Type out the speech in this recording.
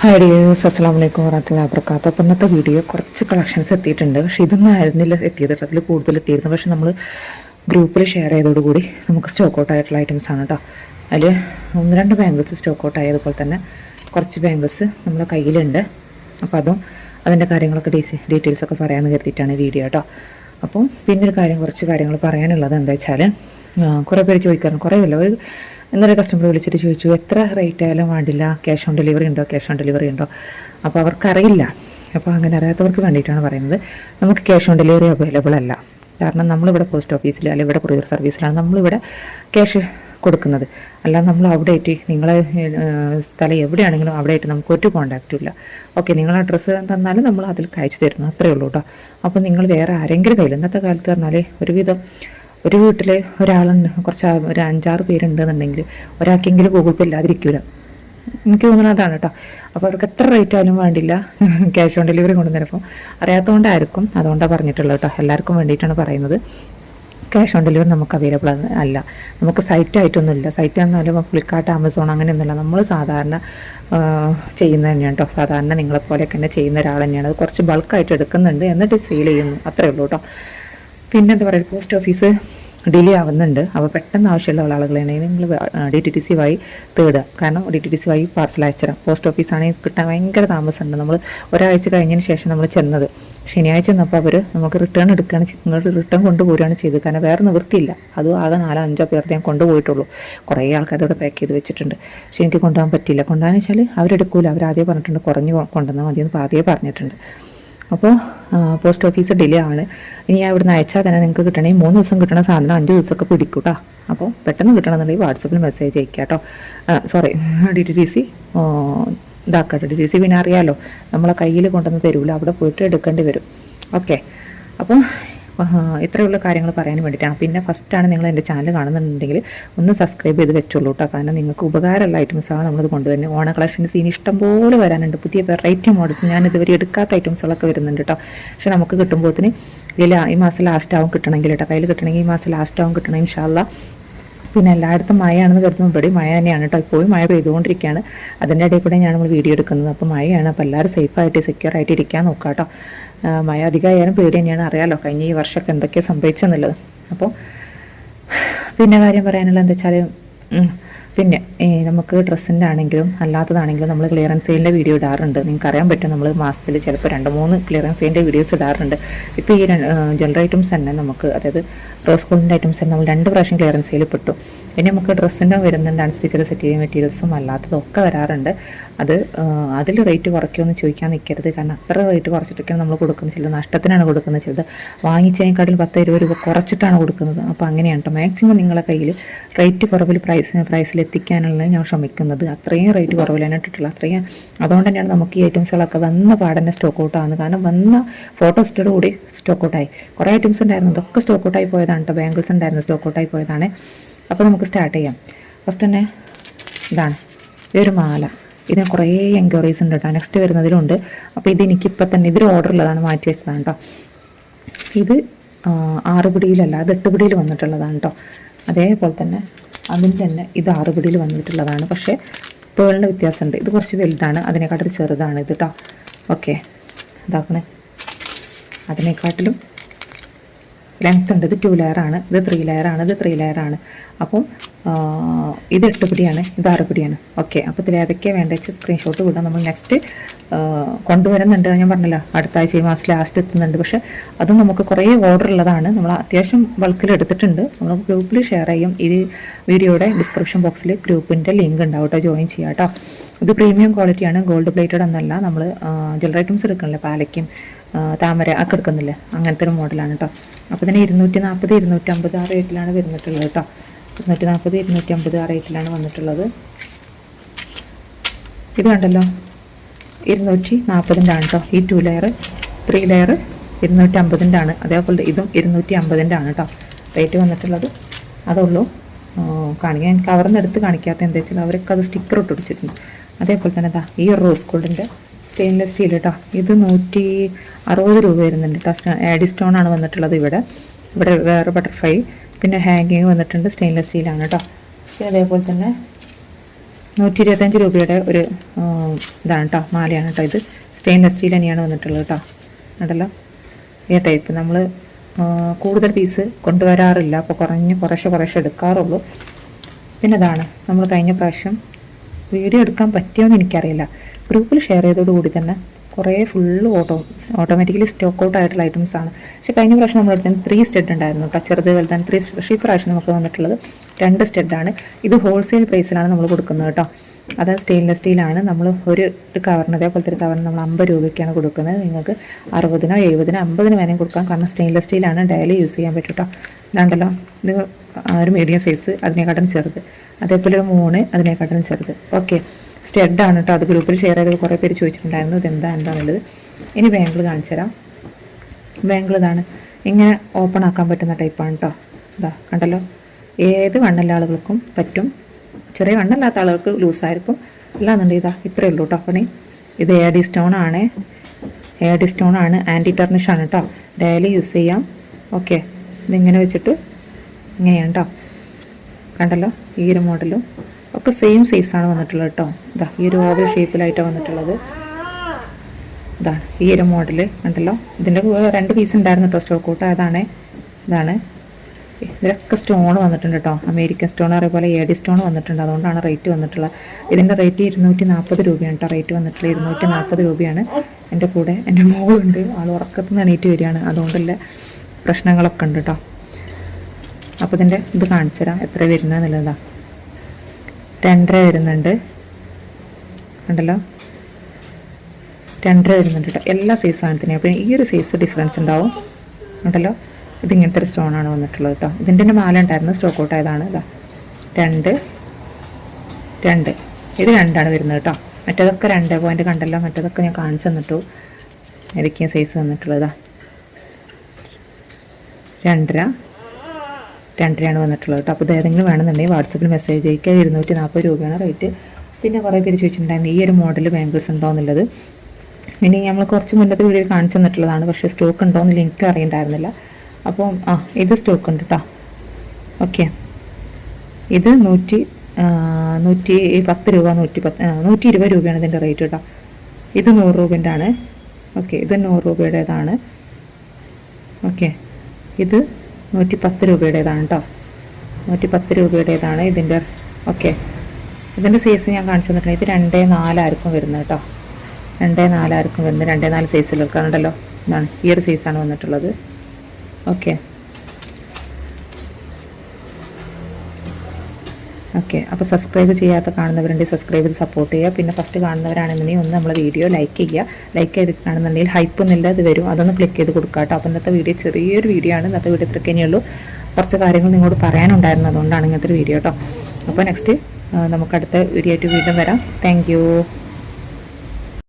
Hi dears അസ്സാം വലൈക്കും വറഹത്തുള്ള അബർക്കാത്ത അപ്പം ഇന്നത്തെ വീഡിയോ കുറച്ച് കളക്ഷൻസ് എത്തിയിട്ടുണ്ട്. പക്ഷേ ഇതൊന്നും ആയിരുന്നില്ല എത്തിയത്. അതിൽ കൂടുതൽ എത്തിയിരുന്നു. പക്ഷേ നമ്മൾ ഗ്രൂപ്പിൽ ഷെയർ ചെയ്തതോടുകൂടി നമുക്ക് സ്റ്റോക്ക് ഔട്ട് ആയിട്ടുള്ള ഐറ്റംസ് ആണ് കേട്ടോ അതിൽ ഒന്ന് രണ്ട് ബാംഗിൾസ് സ്റ്റോക്ക് ഔട്ട് ആയതുപോലെ തന്നെ കുറച്ച് ബാംഗിൾസ് നമ്മളെ കയ്യിലുണ്ട്. അപ്പോൾ അതും അതിന്റെ കാര്യങ്ങളൊക്കെ ഡീസ് ഡീറ്റെയിൽസ് ഒക്കെ പറയാമെന്ന് കരുതിയിട്ടാണ് വീഡിയോ കേട്ടോ അപ്പോൾ പിന്നെ ഒരു കാര്യം കുറച്ച് കാര്യങ്ങൾ പറയാനുള്ളത് എന്താ വെച്ചാൽ കുറേ പേര് ചോദിക്കാറുണ്ട്. കുറേ ഒരു ഇന്നലെ കസ്റ്റമർ വിളിച്ചിട്ട് ചോദിച്ചു എത്ര റേറ്റ് ആയാലും വേണ്ടില്ല ക്യാഷ് ഓൺ ഡെലിവറി ഉണ്ടോ ക്യാഷ് ഓൺ ഡെലിവറി ഉണ്ടോ? അപ്പോൾ അവർക്കറിയില്ല. അപ്പോൾ അങ്ങനെ അറിയാത്തവർക്ക് വേണ്ടിയിട്ടാണ് പറയുന്നത്. നമുക്ക് ക്യാഷ് ഓൺ ഡെലിവറി അവൈലബിൾ അല്ല. കാരണം നമ്മളിവിടെ പോസ്റ്റ് ഓഫീസിൽ അല്ലെങ്കിൽ ഇവിടെ കൊറിയർ സർവീസിലാണ് നമ്മളിവിടെ ക്യാഷ് കൊടുക്കുന്നത്. അല്ലാതെ നമ്മൾ അവിടെ ആയിട്ട് നിങ്ങളെ സ്ഥലം എവിടെയാണെങ്കിലും അവിടെ ആയിട്ട് നമുക്ക് ഒരു കോൺടാക്റ്റും ഇല്ല. ഓക്കെ നിങ്ങൾ അഡ്രസ്സ് തന്നാലും നമ്മൾ അതിൽ അയച്ചു തരുന്നു. അത്രയേ ഉള്ളൂ കേട്ടോ അപ്പോൾ നിങ്ങൾ വേറെ ആരെങ്കിലും കയ്യിൽ ഇന്നത്തെ കാലത്ത് പറഞ്ഞാൽ ഒരുവിധം ഒരു വീട്ടിൽ ഒരാളുണ്ട്. കുറച്ച് ഒരു അഞ്ചാറ് പേരുണ്ടെന്നുണ്ടെങ്കിൽ ഒരാൾക്കെങ്കിലും ഗൂഗിൾ പേ ഇല്ലാതിരിക്കില്ല എനിക്ക് തോന്നുന്നത് അതാണ് കേട്ടോ അപ്പോൾ അവർക്ക് എത്ര റേറ്റ് ആയാലും വേണ്ടില്ല. ക്യാഷ് ഓൺ ഡെലിവറി കൊണ്ടുവന്നപ്പോൾ അറിയാത്തതുകൊണ്ടായിരിക്കും അതുകൊണ്ടാണ് പറഞ്ഞിട്ടുള്ളത് കേട്ടോ എല്ലാവർക്കും വേണ്ടിയിട്ടാണ് പറയുന്നത്. ക്യാഷ് ഓൺ ഡെലിവറി നമുക്ക് അവൈലബിൾ അല്ല നമുക്ക് സൈറ്റ് ആയിട്ടൊന്നുമില്ല. സൈറ്റ് എന്നാലും ഫ്ലിപ്കാർട്ട് ആമസോൺ അങ്ങനെയൊന്നുമില്ല. നമ്മൾ സാധാരണ ചെയ്യുന്നത് തന്നെയാണ് കേട്ടോ സാധാരണ നിങ്ങളെപ്പോലെയൊക്കെ തന്നെ ചെയ്യുന്ന ഒരാൾ തന്നെയാണ്. അത് കുറച്ച് ബൾക്കായിട്ട് എടുക്കുന്നുണ്ട്. എന്നിട്ട് സെയിൽ ചെയ്യുന്നു. അത്രയേ ഉള്ളൂ കേട്ടോ പിന്നെ എന്താ പറയുക പോസ്റ്റ് ഓഫീസ് ഡിലേ ആവുന്നുണ്ട്. അപ്പോൾ പെട്ടെന്ന് ആവശ്യമുള്ള ആളുകളാണെങ്കിൽ നിങ്ങൾ ഡി ടി ടി സി വഴി തേടുക. കാരണം ഡി ടി ടി സി വഴി പാർസൽ അയച്ചിടാം പോസ്റ്റ് ഓഫീസാണെങ്കിൽ കിട്ടാൻ ഭയങ്കര താമസമുണ്ട്. നമ്മൾ ഒരാഴ്ച കഴിഞ്ഞതിന് ശേഷം നമ്മൾ ചെന്നത്. ശനിയാഴ്ച ചെന്നപ്പോൾ അവർ നമുക്ക് റിട്ടേൺ എടുക്കുകയാണ് നിങ്ങൾ റിട്ടേൺ കൊണ്ടുപോരുകയാണ് ചെയ്തത്. കാരണം വേറെ നിവൃത്തിയില്ല. അതും ആകെ നാലോ അഞ്ചോ പേർത്തെ ഞാൻ കൊണ്ടുപോയിട്ടുള്ളൂ. കുറേ ആൾക്കാർ ഇവിടെ പാക്ക് ചെയ്ത് വെച്ചിട്ടുണ്ട്. പക്ഷെ എനിക്ക് കൊണ്ടുപോകാൻ പറ്റിയില്ല. കൊണ്ടുപോകാന്ന് വെച്ചാൽ അവരെടുക്കൂല. അവർ ആദ്യം പറഞ്ഞിട്ടുണ്ട് കുറഞ്ഞ് കൊണ്ടുവന്നാൽ മതി എന്ന് ആദ്യമേ പറഞ്ഞിട്ടുണ്ട്. അപ്പോൾ പോസ്റ്റ് ഓഫീസ് ഡിലേ ആണ്. ഇനി ഞാൻ ഇവിടുന്ന് അയച്ചാൽ തന്നെ നിങ്ങൾക്ക് കിട്ടണേ മൂന്ന് ദിവസം കിട്ടണ സാധനം അഞ്ച് ദിവസമൊക്കെ പിടിക്കും കേട്ടോ അപ്പോൾ പെട്ടെന്ന് കിട്ടണമെന്നുണ്ടെങ്കിൽ വാട്സപ്പിൽ മെസ്സേജ് അയക്കുക കേട്ടോ sorry D T D C ഇതാക്കട്ടെ D T C പിന്നെ അറിയാമല്ലോ നമ്മളെ കയ്യിൽ കൊണ്ടുവന്ന് തരൂല അവിടെ പോയിട്ട് എടുക്കേണ്ടി വരും. ഓക്കെ അപ്പോൾ ഇത്രയുള്ള കാര്യങ്ങൾ പറയാൻ വേണ്ടിയിട്ടാണ്. പിന്നെ ഫസ്റ്റാണ് നിങ്ങൾ എന്റെ ചാനൽ കാണുന്നുണ്ടെങ്കിൽ ഒന്ന് സബ്സ്ക്രൈബ് ചെയ്ത് വെച്ചോളൂ കേട്ടോ കാരണം നിങ്ങൾക്ക് ഉപകാരമുള്ള ഐറ്റംസാണ് നമ്മളത് കൊണ്ടുവരുന്നത്. ഓണ കളക്ഷൻസ് ഇനി ഇഷ്ടംപോലെ വരാനുണ്ട്. പുതിയ വെറൈറ്റി മോഡൽസ് ഞാൻ ഇതുവരെ എടുക്കാത്ത ഐറ്റംസുകളൊക്കെ വരുന്നുണ്ട് കേട്ടോ പക്ഷെ നമുക്ക് കിട്ടുമ്പോഴത്തിന് ഇതിൽ ഈ മാസം ലാസ്റ്റ് ആവും കിട്ടണമെങ്കിൽ കേട്ടോ കയ്യിൽ കിട്ടണമെങ്കിൽ ഈ മാസം ലാസ്റ്റ് ആവും കിട്ടണം ഇൻഷാല്ല പിന്നെ എല്ലായിടത്തും മഴയാണെന്ന് കരുതുമ്പോൾ ഇവിടെ മഴ തന്നെയാണ് കേട്ടോ ഇപ്പോഴും മഴ പെയ്തുകൊണ്ടിരിക്കുകയാണ്. അതിന്റെ ഇടയിൽ കൂടെ ഞാൻ നമ്മൾ വീഡിയോ എടുക്കുന്നത്. അപ്പോൾ മഴയാണ്. അപ്പോൾ എല്ലാവരും സേഫായിട്ട് സെക്യൂർ ആയിട്ട് ഇരിക്കാൻ നോക്കാം കേട്ടോ മഴ അധികമായാലും പേടി തന്നെയാണ്. അറിയാമല്ലോ കഴിഞ്ഞ ഈ വർഷമൊക്കെ എന്തൊക്കെയാണ് സംഭവിച്ചെന്നുള്ളത്. അപ്പോൾ പിന്നെ കാര്യം പറയാനുള്ളത് എന്താ വെച്ചാൽ പിന്നെ നമുക്ക് ഡ്രസ്സിന്റെ ആണെങ്കിലും അല്ലാത്തതാണെങ്കിലും നമ്മൾ ക്ലിയറൻസ് സെയിലിന്റെ വീഡിയോ ഇടാറുണ്ട്. നിങ്ങൾക്ക് അറിയാൻ പറ്റും നമ്മൾ മാസത്തിൽ ചിലപ്പോൾ രണ്ട് മൂന്ന് ക്ലിയറൻസ് സെയിലിന്റെ വീഡിയോസ് ഇടാറുണ്ട്. ഇപ്പോൾ ഈ ജനറൽ ഐറ്റംസ് തന്നെ നമുക്ക് അതായത് റോസ് ഗോൾഡിന്റെ ഐറ്റംസ് തന്നെ നമ്മൾ രണ്ട് പ്രാവശ്യം ക്ലിയറൻസ് സെയിൽ പെട്ടു. പിന്നെ നമുക്ക് ഡ്രസ്സിന്റെ വരുന്നുണ്ട് അൺസ്റ്റിച്ചഡ് സെറ്റ് ചെയ്യുന്ന മെറ്റീരിയൽസും അല്ലാത്തതൊക്കെ വരാറുണ്ട്. അത് അതിൽ റേറ്റ് കുറയ്ക്കുമെന്ന് ചോദിക്കാൻ നിൽക്കരുത് കാരണം അത്ര റേറ്റ് കുറച്ചിട്ടൊക്കെയാണ് നമ്മൾ കൊടുക്കുന്നത് ചിലത്. നഷ്ടത്തിനാണ് കൊടുക്കുന്നത് ചിലത്. വാങ്ങിച്ചതിനേക്കാട്ടിൽ പത്ത് ഇരുപത് രൂപ കുറച്ചിട്ടാണ് കൊടുക്കുന്നത്. അപ്പോൾ അങ്ങനെയാണ് കേട്ടോ മാക്സിമം നിങ്ങളുടെ കയ്യിൽ റേറ്റ് കുറവിൽ പ്രൈസ് പ്രൈസിൽ എത്തിക്കാനുള്ള ഞാൻ ശ്രമിക്കുന്നത്. അത്രയും റേറ്റ് കുറവിലാണ് ഇട്ടിട്ടുള്ളത് അത്രയും അതുകൊണ്ട് തന്നെയാണ് നമുക്ക് ഈ ഐറ്റംസുകളൊക്കെ വന്ന പാടന്നെ സ്റ്റോക്ക് ഔട്ട് ആകുന്നത് കാരണം വന്ന ഫോട്ടോ സ്റ്റോർ കൂടി സ്റ്റോക്ക് ഔട്ടായി കുറേ ഐറ്റംസ് ഉണ്ടായിരുന്നു. ഇതൊക്കെ സ്റ്റോക്ക് ഔട്ടായി പോയതാണ് കേട്ടോ ബാംഗിൾസ് ഉണ്ടായിരുന്നു. സ്റ്റോക്ക് ഔട്ടായി പോയതാണ്. അപ്പോൾ നമുക്ക് സ്റ്റാർട്ട് ചെയ്യാം. ഫസ്റ്റ് തന്നെ ഇതാണ്. ഇതൊരു മാല. ഇതിന് കുറേ എൻക്വയറീസ് ഉണ്ട് കേട്ടോ നെക്സ്റ്റ് വരുന്നതിലുണ്ട്. അപ്പോൾ ഇത് എനിക്കിപ്പോൾ തന്നെ ഇതിൽ ഓർഡർ ഉള്ളതാണ്. മാറ്റി വെച്ചതാണ് കേട്ടോ ഇത് ആറ് പിടിയിലല്ല അത് എട്ട് പിടിയിൽ വന്നിട്ടുള്ളതാണ് കേട്ടോ അതേപോലെ തന്നെ അതിന് തന്നെ ഇത് ആറ് പിടിയിൽ വന്നിട്ടുള്ളതാണ്. പക്ഷേ പേളിന്റെ വ്യത്യാസമുണ്ട്. ഇത് കുറച്ച് വലുതാണ്. അതിനെക്കാട്ടൊരു ചെറുതാണ് ഇത് കേട്ടോ ഓക്കെ. ഇതാക്കണേ. അതിനെക്കാട്ടിലും ലെങ്ത് ഉണ്ട്. ഇത് ടു ലെയറാണ് ഇത് ത്രീ ലെയറാണ് ഇത് ത്രീ ലെയറാണ് അപ്പം ഇത് എട്ട് പിടിയാണ്. ഇത് ആറ് പിടിയാണ്. ഓക്കെ അപ്പോൾ ഇതിൽ ഏതൊക്കെയാണ് വേണ്ട വെച്ച് സ്ക്രീൻഷോട്ട് വിടാം നമ്മൾ നെക്സ്റ്റ് കൊണ്ടുവരുന്നുണ്ട് ഞാൻ പറഞ്ഞല്ലോ. അടുത്ത ആഴ്ച ഈ മാസം ലാസ്റ്റ് എത്തുന്നുണ്ട്. പക്ഷേ അതും നമുക്ക് കുറേ ഓർഡർ ഉള്ളതാണ്. നമ്മൾ അത്യാവശ്യം ബൾക്കിൽ എടുത്തിട്ടുണ്ട്. നമ്മൾ ഗ്രൂപ്പിൽ ഷെയർ ചെയ്യും. ഈ വീഡിയോയുടെ ഡിസ്ക്രിപ്ഷൻ ബോക്സിൽ ഗ്രൂപ്പിന്റെ ലിങ്ക് ഉണ്ടാവും കേട്ടോ ജോയിൻ ചെയ്യാം കേട്ടോ ഇത് പ്രീമിയം ക്വാളിറ്റിയാണ് ഗോൾഡ് പ്ലേറ്റഡ് എന്നല്ല. നമ്മൾ ജ്വല്ലറി ഐറ്റംസ് എടുക്കണല്ലോ? പാലയ്ക്കും താമര ആ കിടക്കുന്നില്ലേ? അങ്ങനത്തെ ഒരു മോഡലാണ് കേട്ടോ അപ്പോൾ തന്നെ ഇരുന്നൂറ്റി നാൽപ്പത് ഇരുന്നൂറ്റമ്പത് ആ റേറ്റിലാണ് വരുന്നിട്ടുള്ളത് കേട്ടോ ഇരുന്നൂറ്റി നാൽപ്പത് ഇരുന്നൂറ്റി അമ്പത് ആ റേറ്റിലാണ് വന്നിട്ടുള്ളത്. ഇത് കണ്ടല്ലോ? ഇരുന്നൂറ്റി നാൽപ്പതിന്റെ ആണ് കേട്ടോ ഈ ടു ലെയർ ത്രീ ലെയർ ഇരുന്നൂറ്റി അമ്പതിന്റെ ആണ് അതേപോലെ ഇതും ഇരുന്നൂറ്റി അമ്പതിന്റെ ആണ് കേട്ടോ റേറ്റ് വന്നിട്ടുള്ളത്. അതുള്ളൂ. കാണിക്കാൻ ഞാൻ കവർന്ന് എടുത്ത് കാണിക്കാത്ത എന്താ വെച്ചാൽ അവരൊക്കെ അത് സ്റ്റിക്കർ ഇട്ട് പിടിച്ചിട്ടുണ്ട്. അതേപോലെ തന്നെ ഈ റോസ് ഗോൾഡിന്റെ സ്റ്റെയിൻലെസ് സ്റ്റീൽ കേട്ടോ. ഇത് നൂറ്റി അറുപത് രൂപ വരുന്നുണ്ട് കേട്ടോ ആഡി സ്റ്റോൺ ആണ് വന്നിട്ടുള്ളത് ഇവിടെ. ഇവിടെ വേറെ ബട്ടർഫ്ലൈ. പിന്നെ ഹാങ്ങിങ് വന്നിട്ടുണ്ട് സ്റ്റെയിൻലെസ് സ്റ്റീലാണ് കേട്ടോ പിന്നെ അതേപോലെ തന്നെ നൂറ്റി ഇരുപത്തഞ്ച് രൂപയുടെ ഒരു ഇതാണ് കേട്ടോ മാലയാണ് കേട്ടോ ഇത്. സ്റ്റെയിൻലെസ് സ്റ്റീൽ തന്നെയാണ് വന്നിട്ടുള്ളത് കേട്ടോ ഉണ്ടല്ലോ ഈ ടൈപ്പ് നമ്മൾ കൂടുതൽ പീസ് കൊണ്ടുവരാറില്ല. അപ്പോൾ കുറഞ്ഞ് കുറേശ്ശെ കുറേശ്ശെ എടുക്കാറുള്ളൂ. പിന്നെ ഇതാണ്. നമ്മൾ കഴിഞ്ഞ പ്രാവശ്യം വീഡിയോ എടുക്കാൻ പറ്റിയോ എന്ന് എനിക്കറിയില്ല. ഗ്രൂപ്പിൽ ഷെയർ ചെയ്തതോടുകൂടി തന്നെ കുറേ full auto automatically stock out ആയിട്ടുള്ള ഐറ്റംസ് ആണ്. പക്ഷേ കഴിഞ്ഞ പ്രാവശ്യം നമ്മൾ എടുത്തത് ത്രീ സ്റ്റെഡ് ഉണ്ടായിരുന്നു കേട്ടോ. ചെറുത് വലുതാണ് ത്രീ സ്റ്റെഡ് പക്ഷേ പ്രാവശ്യം നമുക്ക് വന്നിട്ടുള്ളത് രണ്ട് സ്റ്റെഡാണ് ഇത് ഹോൾസെയിൽ പ്രൈസിലാണ് നമ്മൾ കൊടുക്കുന്നത് കേട്ടോ. അത് സ്റ്റെയിൻലെസ് സ്റ്റീലാണ് നമ്മൾ ഒരു കവറിന് അതേപോലത്തെ ഒരു കവറിന് നമ്മൾ അമ്പത് രൂപയ്ക്കാണ് കൊടുക്കുന്നത്. നിങ്ങൾക്ക് അറുപതിനോ എഴുപതിനോ അമ്പതിനോ വേണമെങ്കിൽ കൊടുക്കാം. കാരണം സ്റ്റെയിൻലെസ് സ്റ്റീലാണ് ഡെയിലി യൂസ് ചെയ്യാൻ പറ്റും കേട്ടോ. ഇതാണ്ടല്ലോ. ഇത് ഒരു മീഡിയം സൈസ് അതിനെക്കാട്ടും ചെറുത്. അതേപോലെ ഒരു മൂന്ന് അതിനെക്കാട്ടും ചെറുത്. ഓക്കെ സ്റ്റെഡാണ് കേട്ടോ അത് ഗ്രൂപ്പിൽ ഷെയർ ചെയ്ത് കുറേ പേര് ചോദിച്ചിട്ടുണ്ടായിരുന്നു ഇതെന്താ എന്താ എന്താണെന്നുള്ളത് ഇനി ബാങ്കിൾ കാണിച്ചു തരാം. ബാങ്കിൾ ഇതാണ്. ഇങ്ങനെ ഓപ്പൺ ആക്കാൻ പറ്റുന്ന ടൈപ്പാണ് കേട്ടോ ഇതാ കണ്ടല്ലോ. ഏത് വണ്ണല്ല ആളുകൾക്കും പറ്റും. ചെറിയ വണ്ണല്ലാത്ത ആളുകൾക്ക് ലൂസായിരിക്കും അല്ലാന്നുണ്ടെങ്കിൽ ഇതാ ഇത്രയേ ഉള്ളൂ കേട്ടോ പണി ഇത് എ ഡി സ്റ്റോൺ ആണ്. എ ഡി സ്റ്റോൺ ആണ്. ആന്റി ടെർണിഷ് ആണ് കേട്ടോ ഡെയിലി യൂസ് ചെയ്യാം. ഓക്കെ ഇതിങ്ങനെ വെച്ചിട്ട് ഇങ്ങനെയാണ് കേട്ടോ കണ്ടല്ലോ? ഈ ഒരു മോഡലും ഒക്കെ സെയിം സൈസാണ് വന്നിട്ടുള്ളത് കേട്ടോ ഇതാ ഈ ഒരു ഓവൽ ഷേപ്പിലായിട്ടാണ് വന്നിട്ടുള്ളത്. ഇതാണ് ഈ ഒരു മോഡൽ ഉണ്ടല്ലോ ഇതിന്റെ രണ്ട് പീസ് ഉണ്ടായിരുന്നു കേട്ടോ സ്റ്റോക്ക് ഔട്ട്. അതാണ് ഇതാണ്. ഇതിലൊക്കെ സ്റ്റോൺ വന്നിട്ടുണ്ട് കേട്ടോ അമേരിക്കൻ സ്റ്റോൺ അതേപോലെ എ ഡി സ്റ്റോൺ വന്നിട്ടുണ്ട്. അതുകൊണ്ടാണ് റേറ്റ് വന്നിട്ടുള്ളത്. ഇതിന്റെ റേറ്റ് ഇരുന്നൂറ്റി നാൽപ്പത് രൂപയാണ് കേട്ടോ റേറ്റ് വന്നിട്ടുള്ളത് ഇരുന്നൂറ്റി നാൽപ്പത് രൂപയാണ്. എന്റെ കൂടെ എന്റെ മോളുണ്ട്. ആൾ ഉറക്കത്തിൽ നിന്ന് എണീറ്റ് വരികയാണ്. അതുകൊണ്ടുള്ള പ്രശ്നങ്ങളൊക്കെ ഉണ്ട് കേട്ടോ അപ്പോൾ ഇതിന്റെ ഇത് കാണിച്ചു തരാം എത്ര വരുന്നത് രണ്ടര വരുന്നുണ്ട്. ഉണ്ടല്ലോ രണ്ടര വരുന്നുണ്ട് കേട്ടോ എല്ലാ സൈസ് സാധനത്തിനും. അപ്പോൾ ഈ ഒരു സൈസ് ഡിഫറൻസ് ഉണ്ടാവും. ഉണ്ടല്ലോ ഇതിങ്ങനത്തെ ഒരു സ്റ്റോണാണ് വന്നിട്ടുള്ളത് കേട്ടോ ഇതിന്റെ തന്നെ മാല ഉണ്ടായിരുന്നു. സ്റ്റോക്ക് ഔട്ട് ആയതാണ്. ഇതാ രണ്ട്. രണ്ട്. ഇത് രണ്ടാണ് വരുന്നത് കേട്ടോ മറ്റേതൊക്കെ രണ്ട് പോയിന്റ് കണ്ടല്ലോ? മറ്റേതൊക്കെ ഞാൻ കാണിച്ചു തന്നിട്ടു. ഏതൊക്കെയാണ് സൈസ് വന്നിട്ടുള്ളതാ രണ്ടര. രണ്ടരയാണ് വന്നിട്ടുള്ളത് കേട്ടോ. അപ്പോൾ ഏതെങ്കിലും വേണമെന്നുണ്ടെങ്കിൽ വാട്സപ്പിൽ മെസ്സേജ് അയക്കുക. ഇരുന്നൂറ്റി നാൽപ്പത് രൂപയാണ് റേറ്റ്. പിന്നെ കുറേ പേര് ചോദിച്ചിട്ടുണ്ടായിരുന്നു ഈ ഒരു മോഡൽ ബാങ്കിൾസ് ഉണ്ടോ എന്നുള്ളത്? ഇനി നമ്മൾ കുറച്ച് മുന്നത്തെ വീഡിയോ കാണിച്ചു തന്നിട്ടുള്ളതാണ്. പക്ഷേ സ്റ്റോക്ക് ഉണ്ടോ എന്നില്ല എനിക്കും അറിയണ്ടായിരുന്നില്ല. അപ്പം ആ ഇത് സ്റ്റോക്ക് ഉണ്ട് കേട്ടോ ഓക്കെ. ഇത് നൂറ്റി നൂറ്റി പത്ത് രൂപ നൂറ്റി പത്ത് നൂറ്റി ഇരുപത് രൂപയാണ് ഇതിന്റെ റേറ്റ് കേട്ടോ ഇത് നൂറ് രൂപേന്റെ ആണ്. ഓക്കെ ഇത് നൂറ് രൂപയുടേതാണ്. ഓക്കെ. ഇത് നൂറ്റി പത്ത് രൂപയുടേതാണ് കേട്ടോ നൂറ്റി പത്ത് രൂപയുടേതാണ് ഇതിന്റെ ഓക്കെ. ഇതിന്റെ സൈസ് ഞാൻ കാണിച്ചു തന്നിട്ടുണ്ട്. ഇത് രണ്ടേ നാലായിരിക്കും വരുന്നത് കേട്ടോ രണ്ടേ നാലായിരിക്കും വരുന്നത്. രണ്ടേ നാല് സൈസിലൊക്കെ ഉണ്ടല്ലോ ഇതാണ് ഈ ഒരു സൈസാണ് വന്നിട്ടുള്ളത്. ഓക്കെ. ഓക്കെ അപ്പോൾ സബ്സ്ക്രൈബ് ചെയ്യാത്ത കാണുന്നവരുണ്ടെങ്കിൽ സബ്സ്ക്രൈബ് ചെയ്ത് സപ്പോർട്ട് ചെയ്യുക. പിന്നെ ഫസ്റ്റ് കാണുന്നവരാണെന്നുണ്ടെങ്കിൽ ഒന്ന് നമ്മൾ വീഡിയോ ലൈക്ക് ചെയ്യുക. ലൈക്ക് ചെയ്ത് കാണുന്നുണ്ടെങ്കിൽ ഹൈപ്പ് എന്നില്ല ഇത് വരും. അതൊന്ന് ക്ലിക്ക് ചെയ്ത് കൊടുക്കുക കേട്ടോ. അപ്പോൾ ഇന്നത്തെ വീഡിയോ ചെറിയൊരു വീഡിയോ ആണ്. ഇന്നത്തെ വീഡിയോ തന്നെയുള്ളൂ കുറച്ച് കാര്യങ്ങൾ നിങ്ങളോട് പറയാനുണ്ടായിരുന്നു. അതുകൊണ്ടാണ് ഇങ്ങനത്തെ ഒരു വീഡിയോ കേട്ടോ. അപ്പോൾ നെക്സ്റ്റ് നമുക്ക് അടുത്ത വീഡിയോ ആയിട്ട് വീണ്ടും വരാം. താങ്ക്